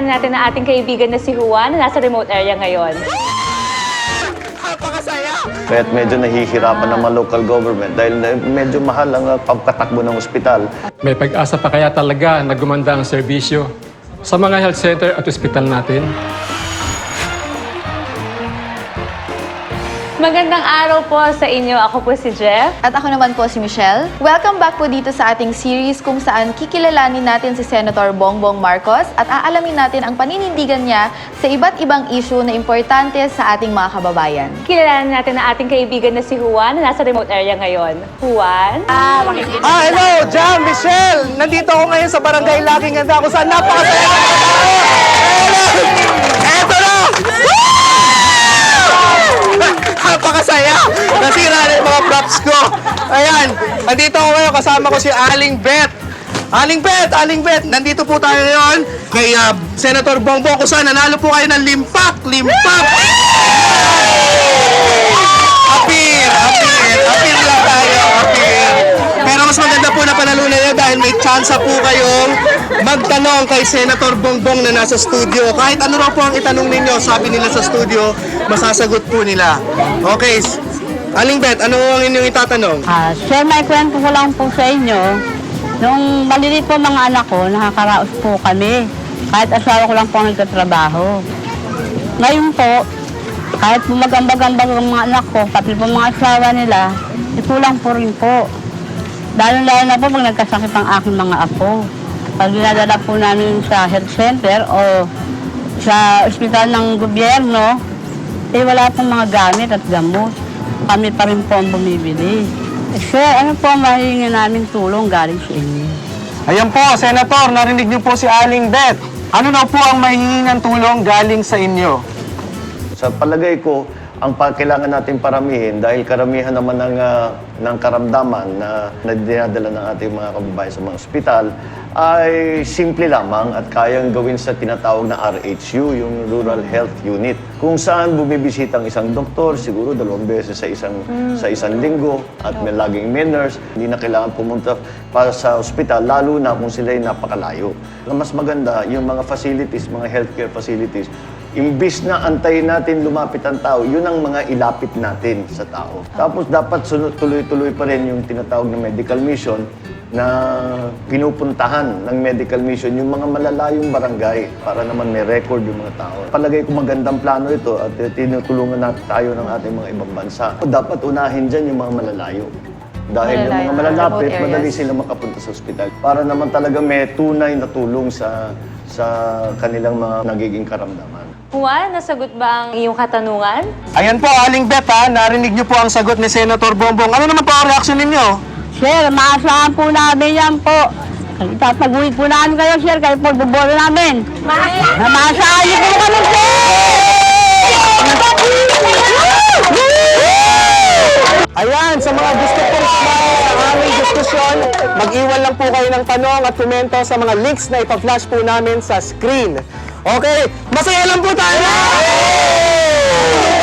kilalanin natin ang ating kaibigan na si Juan na nasa remote area ngayon. Napakasaya! Kaya't medyo nahihirapan ng mga local government dahil medyo mahal ang uh, pagkatakbo ng ospital. May pag-asa pa kaya talaga na gumanda ang serbisyo sa mga health center at ospital natin? Magandang araw po sa inyo. Ako po si Jeff. At ako naman po si Michelle. Welcome back po dito sa ating series kung saan kikilalanin natin si Senator Bongbong Marcos at aalamin natin ang paninindigan niya sa iba't ibang issue na importante sa ating mga kababayan. Kilalanin natin ang ating kaibigan na si Juan na nasa remote area ngayon. Juan? Ah, Ah, hello! Jam, Michelle! Nandito ako ngayon sa barangay Laging Ganda kung saan napakasaya tao! Hello! Eto na! Napakasaya! Nandito ako ngayon kasama ko si Aling Beth. Aling Beth, Aling Beth, nandito po tayo ngayon kay ah, Senator Bongbong kung saan nanalo po kayo ng limpak, limpak! Appear! Appear! Appear lang tayo! Appear! Pero mas maganda po na panalunan niyo dahil may chance po kayong magtanong kay Senator Bongbong na nasa studio. Kahit ano raw po ang itanong ninyo, sabi nila sa studio, masasagot po nila. Okay. Aling Bet, ano ang inyong itatanong? Ah, sir, may kwento ko lang po sa inyo. Nung maliliit po mga anak ko, nakakaraos po kami. Kahit asawa ko lang po ang nagtatrabaho. Ngayon po, kahit po magambag-ambag ang mga anak ko, pati po mga asawa nila, eh, kulang po rin po. Lalo-lalo na po pag nagkasakit ang aking mga apo. Pag dinadala po namin sa health center o sa ospital ng gobyerno, eh wala pong mga gamit at gamot. Kami pa rin po ang bumibili. Eh, sir, ano po ang mahihingi namin tulong galing sa inyo? Ayan po, Senator, narinig niyo po si Aling Bet. Ano na po ang mahihingi ng tulong galing sa inyo? Sa palagay ko, ang kailangan natin paramihin dahil karamihan naman ng, ah, ng karamdaman na, na dinadala ng ating mga kababayan sa mga ospital ay simple lamang at kayang gawin sa tinatawag na RHU, yung Rural Health Unit. Kung saan bumibisita ang isang doktor, siguro dalawang beses sa isang sa isang linggo at may laging may nurse, hindi na kailangan pumunta para sa ospital, lalo na kung sila ay napakalayo. Mas maganda, yung mga facilities, mga healthcare facilities, Imbis na antayin natin lumapit ang tao, yun ang mga ilapit natin sa tao. Tapos dapat sunod, tuloy-tuloy pa rin yung tinatawag na medical mission na pinupuntahan ng medical mission yung mga malalayong barangay para naman may record yung mga tao. Palagay ko magandang plano ito at tinutulungan natin tayo ng ating mga ibang bansa. Dapat unahin dyan yung mga malalayo. Dahil yung mga Malalayo, malalapit, remote areas. madali sila makapunta sa ospital. Para naman talaga may tunay na tulong sa sa kanilang mga nagiging karamdaman. Juan, nasagot ba ang iyong katanungan? Ayan po, Aling Bet ha, narinig niyo po ang sagot ni Senator Bongbong. Ano naman po ang reaksyon ninyo? Sir, maasahan po namin yan po. Ipapagulid po namin kayo, sir, kayo po bubola namin. Na maasahan niyo po kami, Ayan, mag-iwan lang po kayo ng tanong at komento sa mga links na ipa-flash po namin sa screen. Okay, masaya lang po tayo! Nagtagpo